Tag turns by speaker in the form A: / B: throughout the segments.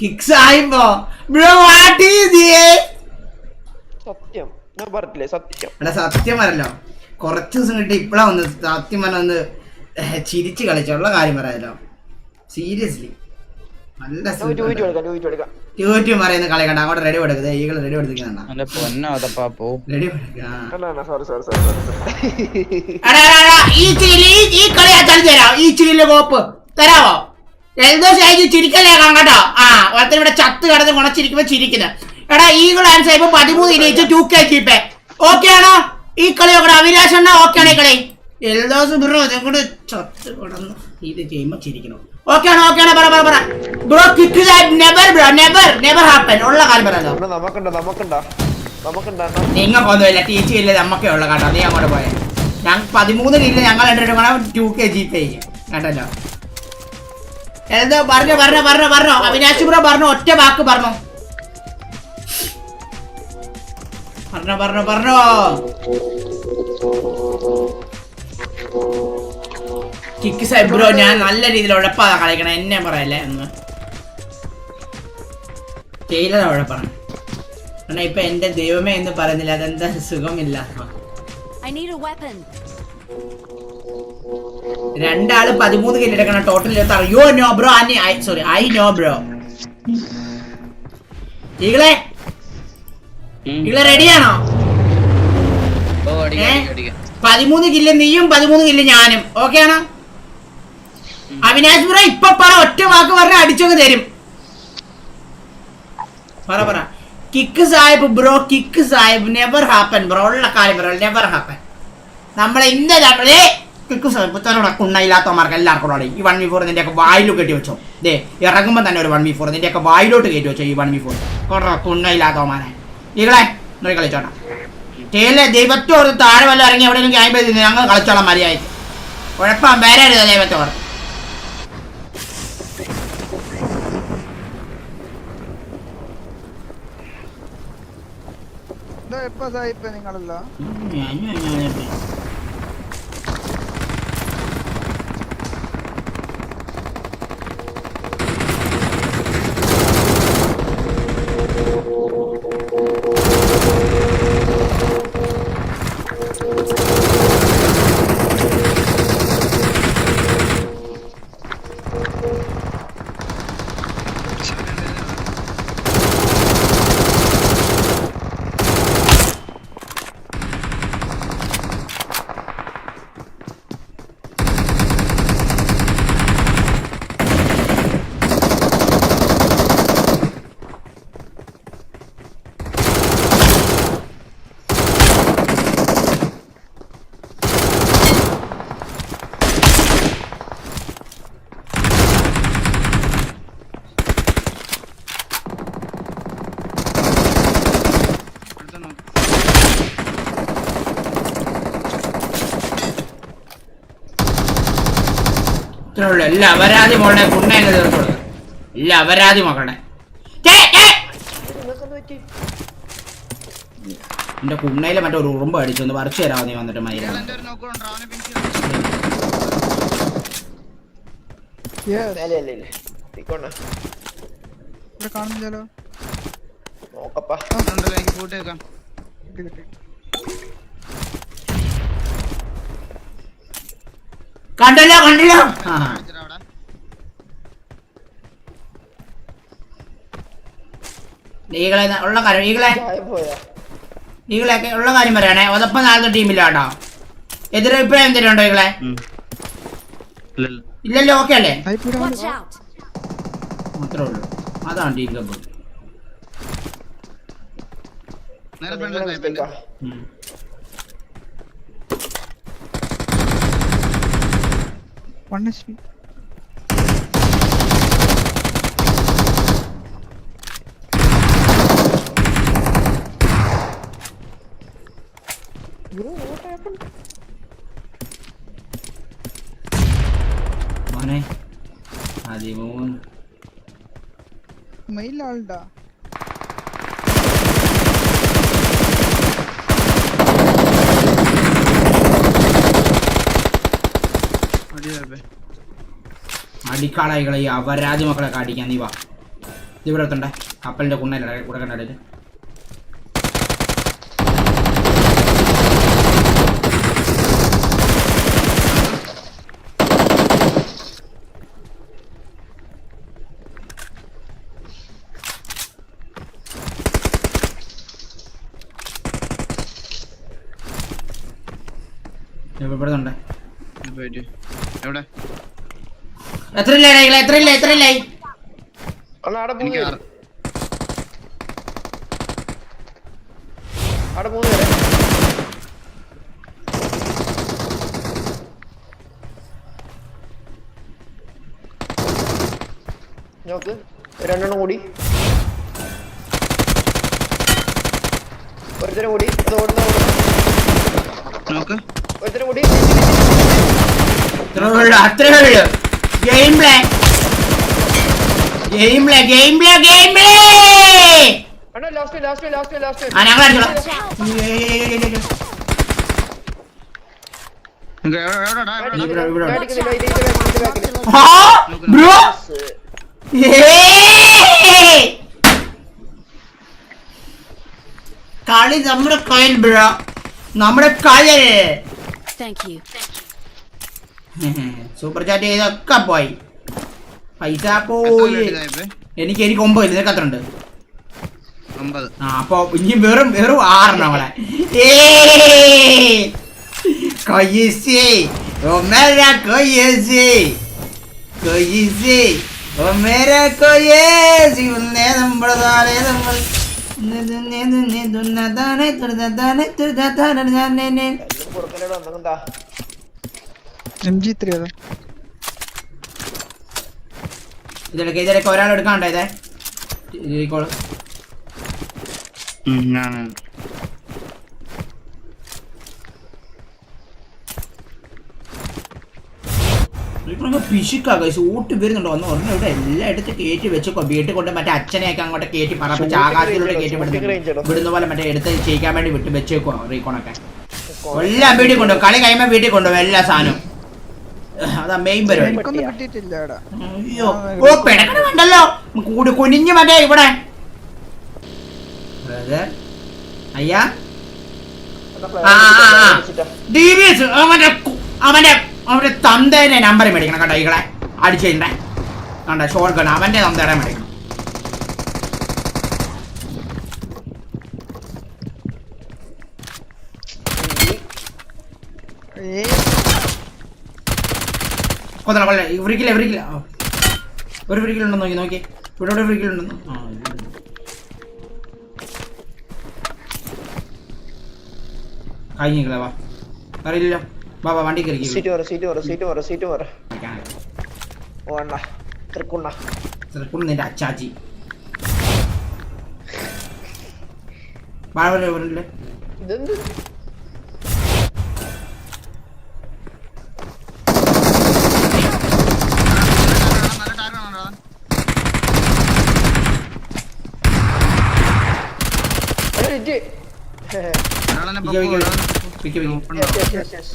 A: Kicks ആയിപ്പോ. Bro what is
B: സത്യം. ഞാൻ പറഞ്ഞില്ലേ സത്യം.
A: എടാ സത്യം പറയല്ലോ കുറച്ച് ദിവസം കിട്ടി ഇപ്പഴാ ഒന്ന് സത്യം പറഞ്ഞ ഒന്ന് ചിരിച്ച് കളിച്ചുള്ള കാര്യം പറയാലോ. സീരിയസ്ലി നല്ല ട്യൂറ്റ് പറയുന്ന കളി കണ്ട? അങ്ങോട്ട് റെഡി കൊടുക്കുന്നത് ഈകൾ റെഡി
B: സോറി
A: ഈ ചിരി ഈ കളി തരാം ഈ ചിരിയിലെ കോപ്പ്. തരാവോ? എൽദോസ് ആയി ചിരിക്കല്ലേ കേട്ടോ. ആ ഒരുത്തൻ ഇവിടെ ചത്ത് കിടന്ന് കുണച്ചിരിക്കുമ്പോ ചിരിക്കുന്നത് എടാ ഈഗിൾ ആൻസർ ഇപ്പൊ പതിമൂന്ന് ഇനിയിച്ച് ടു കെ കീപ്പേ ഓക്കെ ആണോ? ഈ കളി നോക്കണം അവിനാശ് എന്നാ ഓക്കെ ആണോ ഈ കളി? ജലദോഷം ബ്രോ ഇതങ്ങോട്ട് ചത്ത് കിടന്ന് ഇത് ചെയ്യുമ്പോ ചിരിക്കണം ഓക്കെ ആണോ? ഓക്കെ ആണോ? പറ പറ പറ. Bro kick never bro never never happen ഉള്ള കാര്യം പറയാലോ
B: നമുക്കുണ്ടോ? നമുക്കുണ്ടോ?
A: നിങ്ങൾക്കൊന്നുമില്ല ടീച്ചർ ഇല്ല നമ്മക്കേ ഉള്ള കേട്ടോ നീ അങ്ങോട്ട് പോയെ. ഞങ്ങൾ പതിമൂന്ന് കില്ല് ഞങ്ങൾ രണ്ടു ടു കെ ജി പേ ചെയ്യും. കേട്ടല്ലോ എന്തോ പറഞ്ഞോ പറഞ്ഞോ പറഞ്ഞോ പറഞ്ഞോ. അവിനാശ് ബ്രോ പറഞ്ഞു ഒറ്റ വാക്ക് പറഞ്ഞു. പറഞ്ഞോ പറഞ്ഞോ പറഞ്ഞോ. കിക്ക് ബ്രോ ഞാൻ നല്ല രീതിയിൽ ഉഴപ്പാതാ കളിക്കണം. എന്നെ പറയല്ലേ എന്ന്. ചെയ്തതാ ഉഴപ്പാണ് കാരണം ഇപ്പൊ എന്റെ ദൈവമേ എന്ന് പറയുന്നില്ല. അതെന്താ? സുഖമില്ല.
C: I need a weapon.
A: രണ്ടാൾ പതിമൂന്ന് കിലോ എടുക്കണം. ടോട്ടൽ യോ നോ ബ്രോ അന്നെ സോറി ഐ നോ ബ്രോ ഈകളെ ഈകളെ റെഡിയാണോ പതിമൂന്ന് കില്ല് നീയും പതിമൂന്ന് കില്ല് ഞാനും. ഓക്കെ ആണോ? അവിനാശ് ബ്രോ ഇപ്പൊ പറ ഒറ്റ വാക്ക് പറഞ്ഞ അടിച്ചൊക്കെ തരും. പറ പറ. കിക്ക് സാഹിബ് ബ്രോ കിക്ക് സാഹിബ് നെവർ ഹാപ്പൻ ബ്രോ. ഉള്ള കാര്യം ബ്രോ നെവർ ഹാപ്പൻ നമ്മളെ ഇന്ന നമ്മളെ കിക്ക് സാഹിബ് പുത്തനോടെ കുണ്ണയില്ലാത്തവന്മാർക്ക് എല്ലാവർക്കും കൂടെ ഈ വൺ വി ഫോർ നിന്റെ ഒക്കെ വായിലോട്ട് കെട്ടി വെച്ചോ. ദേ ഇറങ്ങുമ്പോൾ തന്നെ ഒരു വൺ വി ഫോർ നിന്റെ ഒക്കെ വായിലോട്ട് കയറ്റി വെച്ചോ ഈ വൺ വി ഫോർ കൊറ കുണ്ണയില്ലാത്തവന്മാരെ. ഇകളെ നോക്കി കളിച്ചോട്ടാ ടേലെ ദൈവത്തോട് താഴെ വല്ല ഇറങ്ങി എവിടെയെങ്കിലും ക്യാമ്പ് ചെയ്ത് ഞങ്ങൾ കളിച്ചോളാം മര്യാദയ്ക്ക്. കുഴപ്പം വരരുത് ദൈവത്തോട്
D: എപ്പോ സായിപ്പ് നിങ്ങളല്ല.
A: ഇത്രേ ഉള്ളൂ എല്ലാ അപരാധി മോളെ കുണ്ണേനെ തീർത്തോളൂ എല്ലാ അപരാധി മകളെ. എന്റെ കുണ്ണയിൽ മറ്റേ ഒരു ഉറുമ്പ് അടിച്ചു ഒന്ന് പറിച്ചു തരാമോ നീ വന്നിട്ട് മയില
E: ഇയാൾ
A: കണ്ടല്ലോ കണ്ടല്ലോ. ഈകളെ ഉള്ള കാര്യം ഈകളെ. ഈകളെയൊക്കെ ഉള്ള കാര്യം പറയണേ. ഒതപ്പം നാളത്തെ ടീമില്ല എതിരഭിപ്രായം എതിരെ ഇപ്പഴേ എന്തെങ്കിലും ഉണ്ടോ ഈകളെ
E: ഇല്ലല്ലോ.
A: ഓക്കെ അല്ലേ. അത്രേ ഉള്ളൂ. അതാണ് ടീം കപ്പ്.
E: നേരെ
B: നിങ്ങളെ
E: ഫ്രണ്ട്
B: മിസ്റ്റേക്കാ
D: വൺ എച്ച് പി
A: മോനെ പതിമൂന്ന്
D: മെയിൽ
A: അടിക്കാളായികളെ ഈ അവരാജ് മക്കളെ കാട്ടിക്കാൻ നീ വാ. ഇവിടെ എത്തണ്ടേ? കപ്പലിന്റെ കുണ്ണല്ലേ കൂടെ കണ്ടല്ലേ ഇവിടെ ഉണ്ടേ
E: എവിടെ?
A: എത്ര ഇല്ലേ എത്ര ഇല്ല എത്ര
B: ഇല്ല
E: എനിക്ക് ആറ്.
B: അവിടെ മൂന്ന് പേര്. നോക്ക് രണ്ടെണ്ണം കൂടി. ഒരുത്തരം കൂടി. അത് ഓടുന്ന ഓടുന്ന
E: നോക്ക്.
B: ഒരുത്തരം കൂടി.
A: Game play game play game play game play ആ ഞങ്ങൾ ബ്രോ. കളി നമ്മുടെ കയ്യിൽ ബ്രോ. നമ്മുടെ കയ്യിൽ.
C: Thank you.
A: സൂപ്പർ ചാറ്റ് ചെയ്തൊക്കെ പോയി പൈസ പോയി? എനിക്ക് എനിക്ക് ഒമ്പത് നിനക്ക് അത്ര ഉണ്ട് ആ അപ്പൊ ഇനി വെറും വെറും ആറെണ്ണം അവളെ ഏയ്! Conheci, o mera conheci, conheci, o mera conheci, o nedam bradale dam
B: എല്ലാം കൊടുക്കലോട് വന്നെന്താ
D: എം ജി ത്രീ അതാ
A: ഇതിലൊക്കെ ഇതിലൊക്കെ ഒരാൾ എടുക്കാണ്ടോ ഇതേ? പിശുക്കാ ഊട്ടി വരുന്നുണ്ടോ? ഒന്ന് പറഞ്ഞ ഇവിടെ എല്ലായിടത്തും കയറ്റി വെച്ചോ വീട്ടിൽ കൊണ്ട് മറ്റേ അച്ഛനെയൊക്കെ അങ്ങോട്ട് കയറ്റി പറപ്പിച്ച് ആകാശത്തിലൂടെ കയറ്റി വിടുന്നു വിടുന്ന പോലെ മറ്റേ എടുത്ത് ചെയ്യിക്കാൻ വേണ്ടി വിട്ട് വെച്ചേക്കോ റീകോണൊക്കെ. എല്ലാം വീട്ടിൽ കൊണ്ടുപോകും. കളി കഴിയുമ്പോൾ വീട്ടിൽ കൊണ്ടുപോകും എല്ലാ സാധനവും. അതാ മെയിൻ പരിപാടി. അയ്യോ ഓ പിടക്കണ വേണ്ടല്ലോ കൂടി കുനിഞ്ഞു മറ്റേ ഇവിടെ. അയ്യാ? അവന്റെ അവന്റെ അവന്റെ തന്തേനെ നമ്പർ മേടിക്കണം കേട്ടോ ഇകളെ അടിച്ചതിന്റെ. കണ്ട ഷോർട്ട് അവന്റെ തന്തയുടെ മേടിക്കണം
D: ഏ
A: കൊല്ലം കൊല്ല. ഫ്രീക്കില്ല ഫ്രീക്കില്ല ഒരു ഫ്രീക്കിലുണ്ടോ നോക്കി നോക്കി. ഇവിടെ ഇവിടെ ഫ്രീക്കിലുണ്ടെന്ന്. കഴിഞ്ഞിക്കളെ വാ. അറിയില്ലല്ലോ. വാ വാ വണ്ടി കയറി
B: സീറ്റ് പറ സീറ്റ് പറ സീറ്റ് പറ സീറ്റ് പറ ഓ അണ്ണ. തൃക്കുണ്ണ.
A: ചെറുപ്പം നിന്റെ അച്ചാച്ചി. വാഴ വരല്ലേ
B: ഇതെന്ത്?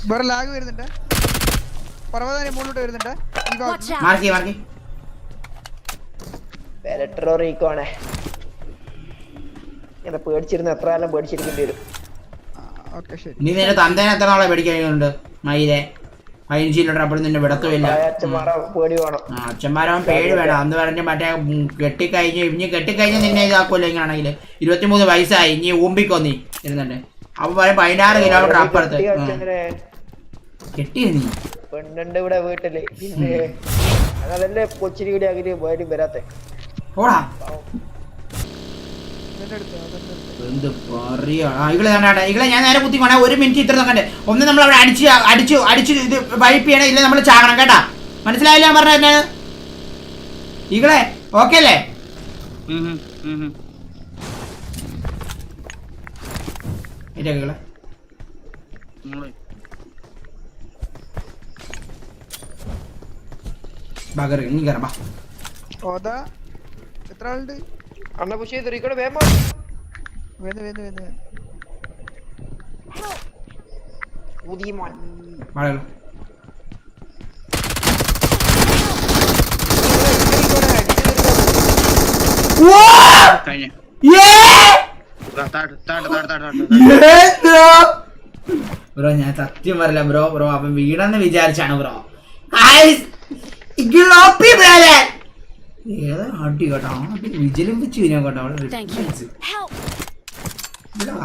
D: വേറെ ലാഗ് വരുന്നുണ്ട്. പർവതാനി മുകളിലോട്ട് വരുന്നുണ്ട്. ഈ ഭാഗത്ത്
C: Watch
A: മാർക്കി മാർക്കി.
B: ഇങ്ങനെ പേടിച്ചിരുന്ന എത്ര കാലം പേടിച്ചിരിക്കേണ്ടി വരും.
D: ഓക്കെ ശരി.
A: നീ നിന്റെ തന്തേനെ എത്ര നാളെ പേടിക്കുന്നുണ്ട് മയിലെ. പതിനഞ്ചിലോട്ട് അപ്പോൾ നിന്നെ വിടത്തുമില്ല.
B: പ്രായ അച്ഛന്മാരെ പേടി വേണം.
A: ആ പേടി വേണം. അന്ന് പറഞ്ഞ മറ്റേ കെട്ടിക്കഴിഞ്ഞ് ഇനി കെട്ടിക്കഴിഞ്ഞ് നിന്നെ ഇതാക്കുമല്ലോ ഇങ്ങനെയാണെങ്കിൽ ഇരുപത്തിമൂന്ന് വയസ്സായി. ഇനി ഊമ്പിക്കോ നീ? ഇരുന്നുണ്ട് അപ്പൊ പറയും പതിനാറ് കിലോമീറ്റർ അപ്പുറത്ത് കെട്ടിയ നീ?
B: പെണ്ണുണ്ട് ഇവിടെ വീട്ടിൽ. പിന്നെ അതല്ലേ കൊച്ചിരി കൂടി അകൽ പോയിട്ട് വരാത്തെ.
A: പോടാ. എന്ത് പറയാ. ഇകളെ കണ്ടാ ഇകളെ ഞാൻ നേരെ കുത്തി വേണേ ഒരു മിനിറ്റ് ഇത്ര നോക്കണ്ടേ. ഒന്ന് നമ്മൾ അവിടെ അടിച്ച് അടിച്ച് അടിച്ച് ഇത് വൈപ്പ് ചെയ്യണേ ഇല്ല നമ്മൾ ചാകണം കേട്ടാ? മനസ്സിലായില്ല ഞാൻ പറഞ്ഞ ഇകളെ ഓക്കെ അല്ലേ?
E: ഇതാക്കിക്കളെ
A: ബഗർ ഇനി ബാ.
D: ഓദാ എത്ര ആളുണ്ട്?
B: അണ്ണ പുഷ് ചെയ്ത്? റീക്കോട് വേമ
D: വേദ വേദ
B: വേദ ഊതി
A: ഉവാ മഴ
E: കഴിഞ്ഞ.
A: ബ്രോ ഞാൻ സത്യം പറയില്ല ബ്രോ ബ്രോ അവൻ വീണെന്ന് വിചാരിച്ചാണ് ബ്രോ. ഏതാ അടി കേട്ടോ? വിജിലും വെച്ച് വിനോ കേട്ടോ അവിടെ.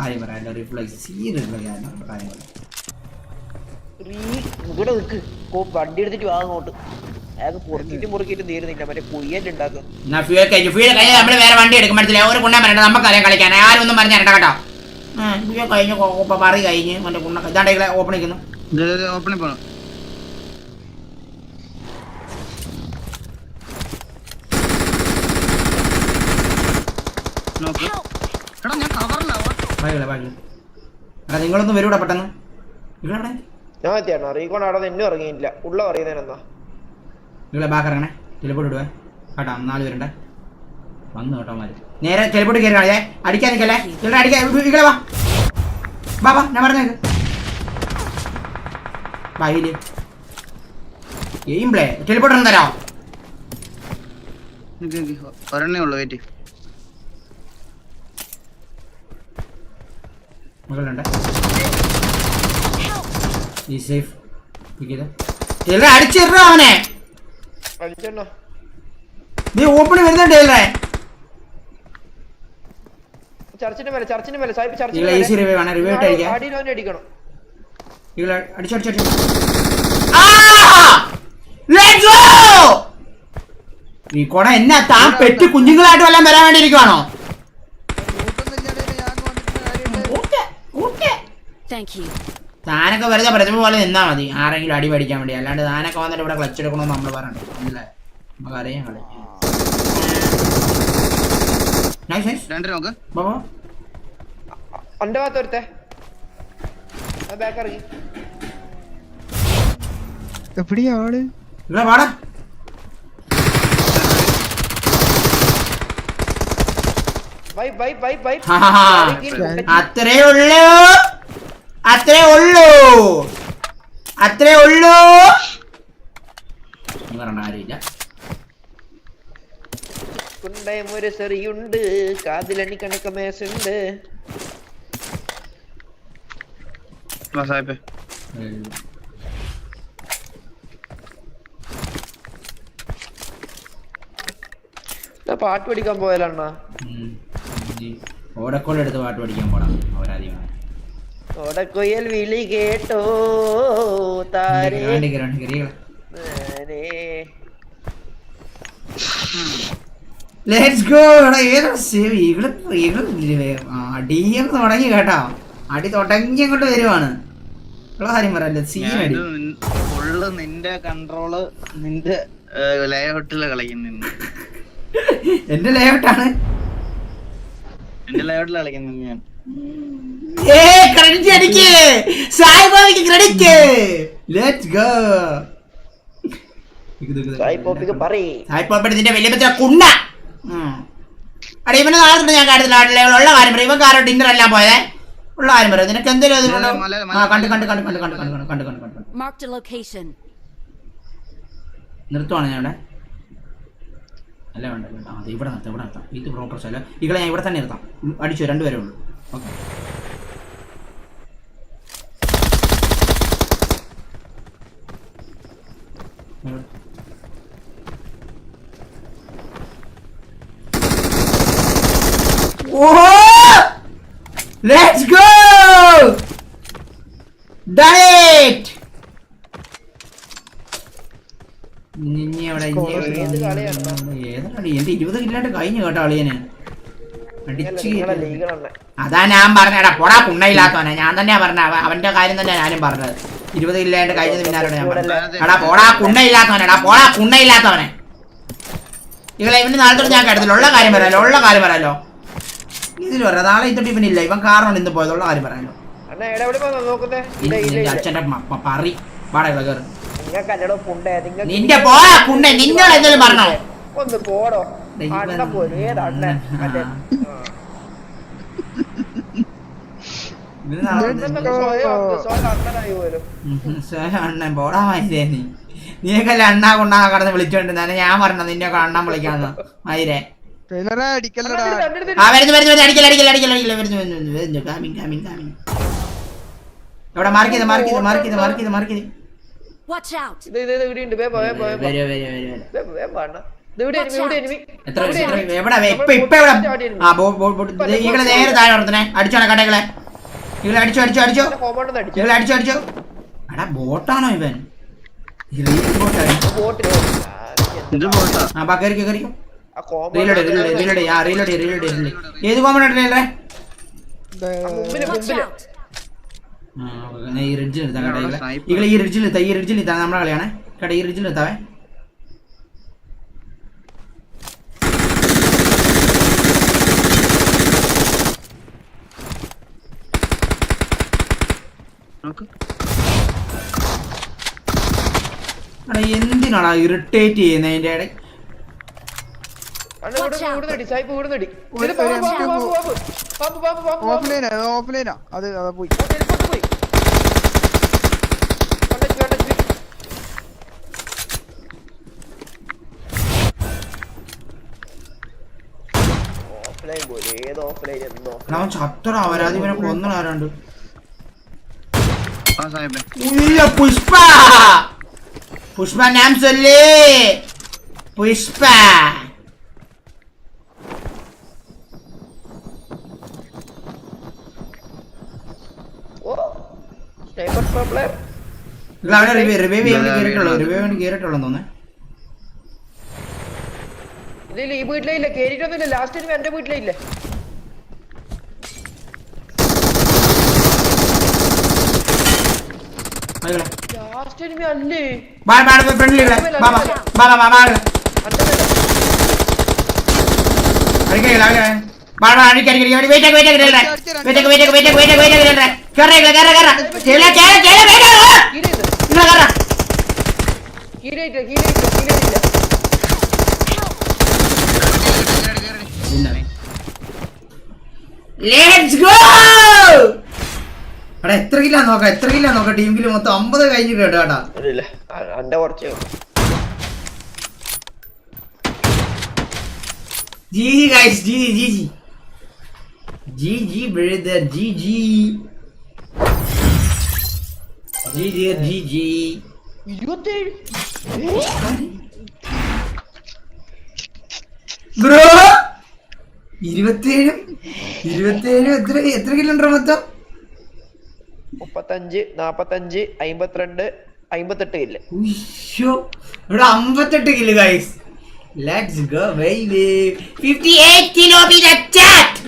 A: ഇവിടെ കാര്യം റിഫ്ലക്സ് സീരിയസ് കാര്യം പറയാം.
B: റീ- ഇവിടെ നിക്ക്. കോ- വണ്ടി എടുത്തിട്ട് വാ അങ്ങോട്ട്. അയാൾക്ക് പൊറുക്കിട്ട് മുറുക്കിട്ട് തീരുന്നില്ല മറ്റേ കുയ്യന്റെ ഉണ്ടാക്കും.
A: എന്നാ ഫ്യൂൽ കഴിഞ്ഞു ഫ്യൂൽ കഴിഞ്ഞ് നമ്മൾ വേറെ വണ്ടി എടുക്കും. മനസ്സിലായി? ഒരു കുണ്ണ പറയണ്ട. നമുക്കറിയാം കളിക്കാൻ. ആരും ഒന്നും പറഞ്ഞ കേട്ടോ കേട്ടോ. ആ ഫ്യൂൽ കഴിഞ്ഞു ഇപ്പൊ പറ കഴിഞ്ഞ് മറ്റേ കുണ്ണ ഇതാണ്ട് ഓപ്പൺ
E: എടാ
A: നിങ്ങളൊന്നും വരൂടാ പെട്ടെന്ന്. ഇവിടെ
B: ഞാൻ എത്തിയാണോ റീകോൺ അവിടെ നിന്ന് ഇറങ്ങിയില്ല. ഉള്ള പറയുന്നതിനെന്നാ
A: നിങ്ങളെ ബാക്ക് ഇറങ്ങണേ. ടെലിപ്പോട്ട് ഇടുവേ. കേട്ടോ നാല് പേരുണ്ട്. വന്നു കേട്ടോ മാറി നേരെ ടെലിപ്പോട്ട് കയറി കളയേ അടിക്കാൻ നിൽക്കല്ലേ? ഇവിടെ അടിക്കാൻ ഇവിടെ വാ. വാ വാ ഞാൻ പറഞ്ഞേക്ക്. ബായിൽ ഗെയിം പ്ലേ. ടെലിപ്പോട്ട് ഒന്ന് തരാമോ
E: നിക്ക് നിക്ക്. ഒരെണ്ണേ ഉള്ളു വെയിറ്റ്
A: മുകളിലുണ്ട്. ഈ സേഫ് അടിച്ചിട്ടോ അടിച്ചിട അവനെ. നീ ഓപ്പണി വരുന്നുണ്ട്
B: ചർച്ചിന്റെ മേലെ ചർച്ചിന്റെ മേലെ. സാഹിബ് ചർച്ചിന്റെ
A: നിങ്ങളെ ഈസി റിവൈവ് ആണ്. റിവൈവ് ഇട്ട് അടിക്കാം
B: അടിയിൽ അവനെ അടിക്കണം.
A: ലെറ്റ്സ് ഗോ നീ കൊട എന്നാ താൻ പെട്ടി കുഞ്ഞുങ്ങളായിട്ട് വല്ലതും വരാൻ വേണ്ടി ഇരിക്കുവാണോ
D: താങ്ക് ഇല്ലാതെ
A: താനൊക്കെ വെറുതെ പ്രതിമ പോലെ നിന്നാ മതി. ആരെങ്കിലും അടി പഠിക്കാൻ വേണ്ടി. അല്ലാണ്ട് താനൊക്കെ വന്നിട്ട് ഇവിടെ ക്ലച്ച് എടുക്കണമെന്ന് നമ്മൾ പറഞ്ഞു അല്ലേ? നമുക്കറിയാം കളി അത്രേ ഉള്ളൂ. അത്രേ ഉള്ളൂ. അത്രേ ഉള്ളൂ. പറയണ്ട കാര്യമില്ല
B: കുണ്ടയം ഒരു ചെറിയുണ്ട്. കാതിലണി കണക്ക മേശുണ്ട് പാട്ട് പഠിക്കാൻ പോയാലണ്ണ
A: ഓടക്കോൾ എടുത്ത് പാട്ട് പഠിക്കാൻ പോടാം അവരാദ്യം.
B: ഓടക്കൊയ്യൽ വിളി കേട്ടോ താരേ.
A: ലെറ്റ്സ് ഗോ ഏതാ സേവ് ഈകൾ ഈകൾ അടിയൊക്കെ തുടങ്ങി കേട്ടോ. അടി തുടങ്ങി അങ്ങോട്ട് വരുവാണ്. കാര്യം പറയല്ലേ സീൻ അടി.
E: ഫുള്ള് നിന്റെ കൺട്രോൾ നിന്റെ ലേഔട്ടിൽ കളിക്കുന്നു
A: എന്റെ ലേഔട്ടാണ്
E: എന്റെ ലേഔട്ടിൽ കളിക്കുന്നു ഞാൻ.
A: ഏ ക്രെഡിറ്റ് അടിക്ക്. സായിബാബയ്ക്ക് ക്രെഡിറ്റ് ലെറ്റ്സ് ഗോ
B: സായി പോപ്പിക്ക് പറയ്
A: സായിപ്പോപ്പടി നിന്റെ വലിയ പറ്റിയ കുണ്ട. ഉം. അടി ഇവനെ നാളെ ഞാൻ കാര്യത്തിൽ ആടില്ല ഉള്ള കാര്യം പറയും. ഇവൻ കാര്യം ഡിന്നർ എല്ലാം പോയതേ ഉള്ള കാര്യം പറയാം. നിനക്ക് എന്തെങ്കിലും ആ കണ്ട് കണ്ട് കണ്ട് കണ്ട് കണ്ട് കണ്ട് കണ്ട് കണ്ട് കണ്ട്. കണ്ട്
C: ലൊക്കേഷൻ
A: നിർത്തുവാണ് ഞാൻ ഇവിടെ അല്ല വേണ്ട വേണ്ട. ആ, ദേ ഇവിടെ നിർത്താം ഇവിടെ നിർത്താം. ഇത് പ്രോപ്പർ സ്ഥലം. ഇവിടെ ഞാൻ ഇവിടെ തന്നെ നിർത്താം. അടിച്ചു രണ്ടുപേരേ ഉള്ളൂ. ഓക്കെ. ഓഹോ ലെറ്റ്സ് ഗോ it! ഇനി അവിടെ? ഏതാണ് എന്റെ ഇരുപത് കില്ലാണ്ട് കഴിഞ്ഞു കേട്ടോ അളിയന്. അടിച്ച് അതാ ഞാൻ പറഞ്ഞടാ പൊടാ പുണ്ണയില്ലാത്തവനെ. ഞാൻ തന്നെയാ പറഞ്ഞ അവന്റെ കാര്യം തന്നെ ഞാനും പറഞ്ഞത്. ഇരുപത് ഇല്ലാണ്ട് കഴിഞ്ഞത് പിന്നാരോട് ഞാൻ പറഞ്ഞത്? എടാ പോടാ കുണ്ണയില്ലാത്തവനെടാ പോടാ കുണ്ണയില്ലാത്തവനെ. ഇവളെ ഇവന് നാളെ തൊട്ട് ഞാൻ കേട്ടതില്ല. ഉള്ള കാര്യം പറയാലോ ഉള്ള കാര്യം പറയാലോ ഇതിൽ പറയാം നാളെ ഇതൊട്ട് ഇവനില്ല ഇവൻ കാരണം ഇന്ന് പോയത് ഉള്ള കാര്യം പറയാലോ അച്ഛന്റെ പറി. പാടാ ഇവിടെ കയറി നിന്റെ പോടാ കുണ്ണെ നിന്നോട് എന്തെങ്കിലും പറഞ്ഞോ.
B: ഒന്ന് പോടോ.
A: പോടാ മൈരേ നീ. നീയൊക്കെ അണ്ണാ കൊണ്ടാ കടന്ന് വിളിച്ചോണ്ട് തന്നെ ഞാൻ പറഞ്ഞത് നിന്നെയൊക്കെ അണ്ണാൻ വിളിക്കാന്ന്. മൈരേ ആ വരുന്നു. വരുന്നു അടിക്കല അടിക്കല അടിക്കല അടിക്കല. വരുന്നു വരുന്നു വരുന്നു കാമിങ് കാമിങ് കാമിങ് എവിടെ? മാർക്ക് ചെയ്ത് മാർക്ക് ചെയ്ത് മാർക്ക് എത്ര എവിടെ ഇപ്പൊ ഇപ്പൊ എവിടെ? ആ നേരെ താഴെ നടത്തണേ അടിച്ചോണേ കടകളെ. ഇവൾ അടിച്ചോ അടിച്ചോ എടാ ബോട്ടാണോ ഇവൻ?
B: ആ
A: ഈ റിഡ്ജിൽ എടുത്താ കേട്ടോ ഈ റിഡ്ജിൽ എടുത്താ ഈ റിഡ്ജിൽ എടുത്താ നമ്മളെ കളിയാണേ. കേട്ടോ ഈ റിഡ്ജിൽ
E: എടുത്താവേ
A: എന്നെ എന്തിനാടാ ഇറിറ്റേറ്റ് ചെയ്യുന്നതിന്റെ ഇടയിൽ?
D: ഓഫ്ലൈനാ ഓഫ്ലൈനാ അത് പോയി.
A: പുഷ്പ! പുഷ്പ നാം ചൊല്ലി. പുഷ്പ. അവിടെ റിവൈവ് റിവൈവ് കേറിട്ടുള്ളൂ റിവൈവ് കേറിട്ടുള്ളൂ
B: തോന്നുന്നു. ഇതില്ല ഈ വീട്ടിലേ ഇല്ല കേറിയിട്ടൊന്നുമില്ല. ലാസ്റ്റ് ടൈം എന്റെ വീട്ടിലേ ഇല്ല മകളെ అర్జున్ అల్లి
A: బాడ బాడ ఫ్రెండ్లీ బాబా బాబా బాబా అడిగే లాగలే बार
B: बार
A: आने करी करी बैठक बैठक रेल रहा बैठक बैठक बैठक बैठक बैठक रेल रहा कर रहा कर रहा कर रहा चला चला चला
B: बैठ
A: रहा इधर
B: कर रहा हीरे
A: इधर हीरे इधर हीरे इधर Let's go! എടാ എത്ര കില്ല നോക്കാം എത്ര കില്ല നോക്കാം ടീമിൽ മൊത്തം അമ്പത് കഴിഞ്ഞിട്ട് കേട്ടോ കേട്ടാ ജി ജി ഗൈസ് ജി G G G. G brother G G. G G G G. Bro ഇരുപത്തേഴും ഇരുപത്തേഴും എത്ര എത്ര കിലോമീറ്റർ മൊത്തം?
B: മുപ്പത്തഞ്ച് നാപ്പത്തഞ്ച് അയിമ്പത്തിരണ്ട് അയിമ്പത്തെട്ട്
A: കില്ല് ഇവിടെ അമ്പത്തെട്ട് kill guys let's go way 58 kilo be the chat